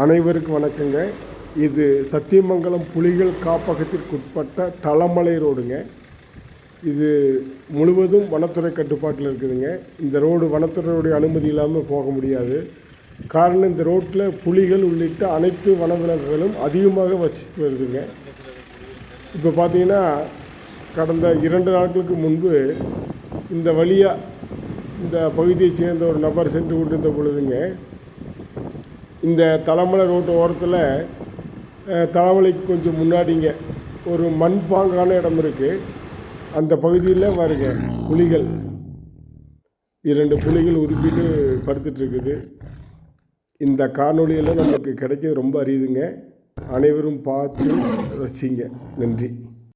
அனைவருக்கும் வணக்கங்க. இது சத்தியமங்கலம் புலிகள் காப்பகத்திற்குட்பட்ட தலமலை ரோடுங்க. இது முழுவதும் வனத்துறை கட்டுப்பாட்டில் இருக்குதுங்க. இந்த ரோடு வனத்துறையுடைய அனுமதி இல்லாமல் போக முடியாது. காரணம் இந்த ரோட்டில் புலிகள் உள்ளிட்ட அனைத்து வனவிலங்குகளும் அதிகமாக வசித்து வருதுங்க. இப்போ பார்த்தீங்கன்னா கடந்த இரண்டு நாட்களுக்கு முன்பு இந்த வழியாக இந்த பகுதியைச் சேர்ந்த ஒரு நபர் சென்று கொண்டிருந்த பொழுதுங்க இந்த தலைமலை ரோட்டு ஓரத்தில் தலைமலைக்கு கொஞ்சம் முன்னாடிங்க ஒரு மண்பாங்கான இடம் இருக்குது அந்த பகுதியில் வருங்க புலிகள். இரண்டு புலிகள் உருப்பிட்டு படுத்துட்ருக்குது இந்த காணொளியெல்லாம் நமக்கு கிடைக்கிறது ரொம்ப அரியுதுங்க அனைவரும் பார்த்து ரசிங்க. நன்றி.